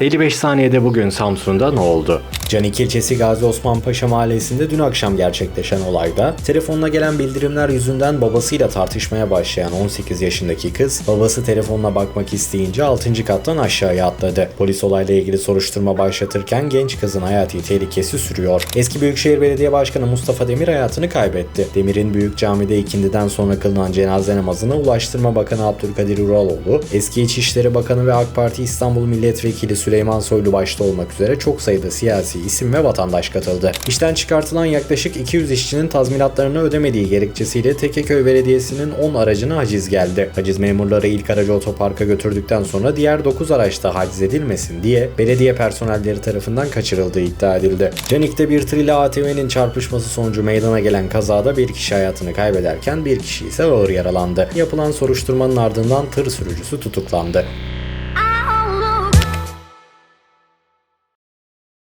55 saniyede bugün Samsun'da ne oldu? Canik ilçesi Gazi Osman Paşa mahallesinde dün akşam gerçekleşen olayda telefonuna gelen bildirimler yüzünden babasıyla tartışmaya başlayan 18 yaşındaki kız babası telefonuna bakmak isteyince 6. kattan aşağıya atladı. Polis olayla ilgili soruşturma başlatırken genç kızın hayati tehlikesi sürüyor. Eski Büyükşehir Belediye Başkanı Mustafa Demir hayatını kaybetti. Demir'in Büyük Cami'de ikindiden sonra kılınan cenaze namazına Ulaştırma Bakanı Abdülkadir Uraloğlu, eski İçişleri Bakanı ve AK Parti İstanbul Milletvekili Süleyman Soylu başta olmak üzere çok sayıda siyasi isim ve vatandaş katıldı. İşten çıkartılan yaklaşık 200 işçinin tazminatlarını ödemediği gerekçesiyle Tekeköy Belediyesi'nin 10 aracına haciz geldi. Haciz memurları ilk aracı otoparka götürdükten sonra diğer 9 araçta haciz edilmesin diye belediye personelleri tarafından kaçırıldığı iddia edildi. Canik'te bir tır ile ATV'nin çarpışması sonucu meydana gelen kazada bir kişi hayatını kaybederken bir kişi ise ağır yaralandı. Yapılan soruşturmanın ardından tır sürücüsü tutuklandı.